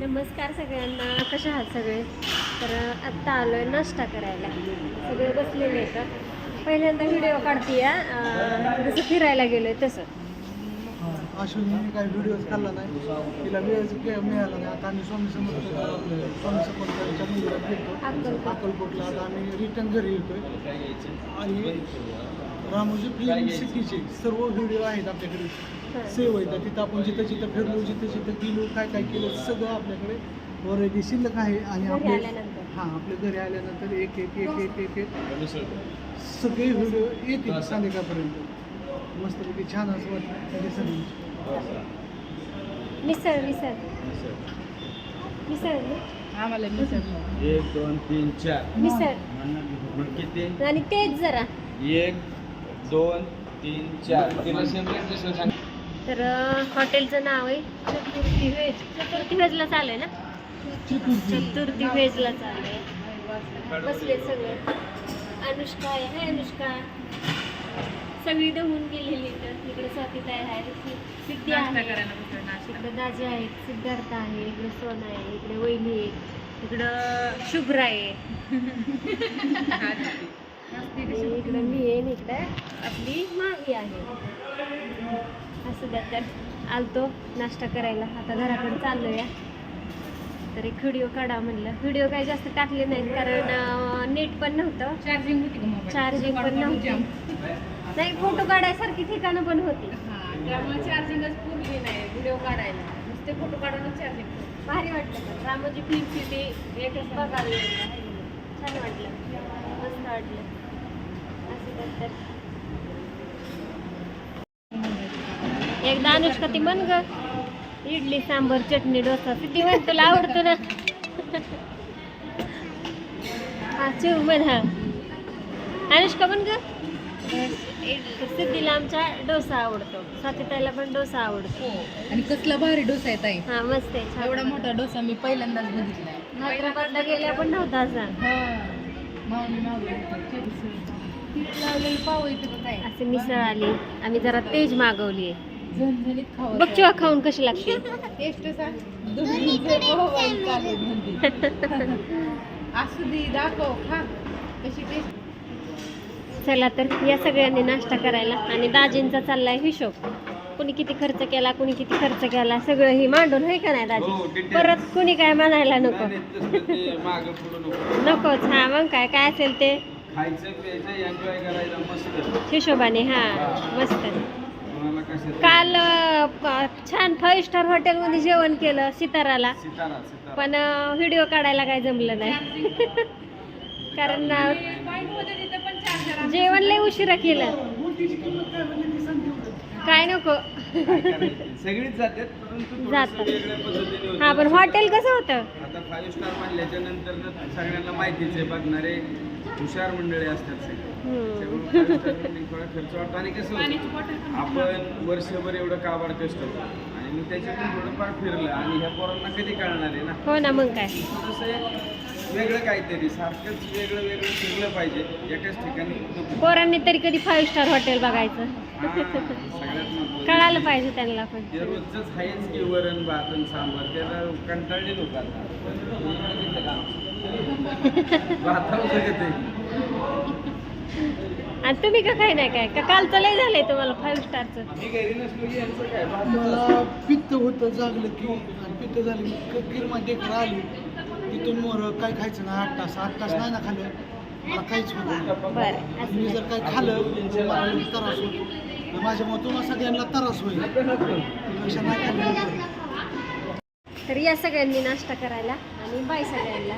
नमस्कार सगळ्यांना. कशा आहात सगळे? तर आत्ता आलो आहे नाश्ता करायला. सगळे बसलेले आहेत. पहिल्यांदा व्हिडिओ काढते जसं फिरायला गेलो आहे तसं अश्विनी काही व्हिडिओज काढला नाही. तिला वेळ मिळाला नाही. आता आम्ही स्वामी समर्थ स्वामी समर्थांच्या मंदिरात गेलो अक्कलकोट. अक्कलकोटला आता आम्ही रिटर्न घरी येतोय. आणि रामोजी फिल्म सिटीचे सर्व व्हिडिओ आहेत आपल्याकडे. सेव्ह आहेत तिथं आपण जिथं जिथं फिरलो जिथं जिथं गेलो काय काय केलं सगळं आपल्याकडे ऑलरेडी शिल्लक आहे. आणि आपले आल्यानंतर. हां आपल्या घरी आल्यानंतर एक एक एक एक एक एक सगळे व्हिडिओ येतील संध्याकाळपर्यंत. मस्तपैकी छान असं वाटतं. दिसत मिसळ मिसळ. मिसळ. ना? आम्हाला मिसळ एक दोन तीन चार. मिसळ. किती? आणि तेच जरा. एक दोन तीन चार. तिला सेपरेट दुसरं सांग तर हॉटेलचं नाव आहे चतुर्थी व्हेज. चतुर्थी व्हेजला चालू आहे ना? चतुर्थी. व्हेजला चालू आहे बसले सगळे. अनुष्का आहे हाय अनुष्का? सगळी दहून गेलेली तर इकडे स्वातीताई आहे सिद्धी आहे. इकडे दाजी आहेत सिद्धार्थ आहे इकडे सोना आहे इकडे वहिनी आहे इकडं शुभ्रा आहे. इकडे मी आहे इकडे आपली माही आहे. असं द्या तर आलतो नाश्ता करायला. आता घराकडे चाललो या तर एक व्हिडिओ काढा म्हणलं. व्हिडिओ काही जास्त टाकले नाहीत कारण नेट पण नव्हतं. चार्जिंग होती चार्जिंग पण नव्हती. नाही फोटो काढायसारखी ठिकाणं पण होती. त्यामुळे चार्जिंगच पुरली नाही व्हिडिओ काढायला. नुसते फोटो काढूनच चार्जिंग भारी वाटलं रामोजी फिल्म सिटी एकच बघायला. छान वाटलं. मस्त वाटलं. असं तर तर. एकदा अनुष्का ती म्हण ग इडली सांबर चटणी डोसा सिद्धी म्हण तुला आवडतो ना. हा चिव म्हण हा. अनुष्का म्हण ग सिद्धीला आमच्या डोसा आवडतो साथीताईला पण डोसा आवडतो. आणि कसला भारी डोसा आहे ताई. हा मस्त आहे छान. एवढा मोठा डोसा मी पहिल्यांदाच बघितलाय. हैदराबादला गेल्या पण नव्हता असा माऊली पाव येते काय असे मिसळ आली आम्ही जरा तेज मागवली झणझणीत खावं बघ चिवा खाऊन कशी लागते. टेस्ट सांग. म्हणते. असू दे दाखव खा. कशी टेस्ट चला तर या सगळ्यांनी नाश्ता करायला. आणि दाजींचा चाललाय हिशोब. कुणी किती खर्च केला कुणी किती खर्च केला सगळं ही मांडून आहे का नाही हो, दाजी details. परत कुणी काय म्हणायला नको? माग पुढं नको. नकोच हा मग काय काय असेल ते? खायचं प्यायचं एन्जॉय करायला मस्त. हिशोबाने हा. मस्त. काल छान फाईव्ह स्टार हॉटेलमध्ये जेवण केलं सिताराला. सितारा सितारा. पण व्हिडिओ काढायला काय जमलं नाही. कारण जेवण लय उशिरा केलं. काय नको. काय करायचं? सगळीच होतं. हा पण हॉटेल कसं होतं? आता फाईव्ह स्टार म्हणल्याच्या नंतर सगळ्यांना माहितीच आहे बघणारे हुशार मंडळी असतात सगळे. त्यामुळे थोडा खर्च वाटतो आणि कसं होतं, आपण वर्षभर एवढं काबाड कष्ट करतो आणि मग त्याच्यातून थोडंफार फिरलं आणि ह्या पोरांना कधी कळणार आहे ना हो ना मग काय वेगळं काहीतरी सारखंच वेगळं वेगळं फिरलं पाहिजे एकाच ठिकाणी नको. पोरांनी तरी कधी फाईव्ह स्टार हॉटेल बघायचं हा, सगळ्यात महत्त्वाचं. कळालं पाहिजे त्यांना पण ते रोजच आहेच की वरण भात आणि सांबार त्याला कंटाळले लोक आता बघितलं का? आणि तुम्ही का काय नाही काय? का कालचं लय झालंय तुम्हाला फाईव्ह स्टारचं मी घरी नसलो की यांचं काय? मला पित्त होतं जागलं की आणि पित्त झालं की क- किरमा आली. तिथून मोर काय खायचं ना आठ तास आठ तास नाही ना खाल्लं. मला काहीच होत नाही. बरं. आणि मी जर काय खाल्लं तर मला लगेच त्रास होतो. आणि माझ्यामुळे तुम्हाला सगळ्यांना त्रास होईल. त्यापेक्षा नाही खाल्लं तर या सगळ्यांनी नाश्ता करायला आणि बाय सगळ्यांना.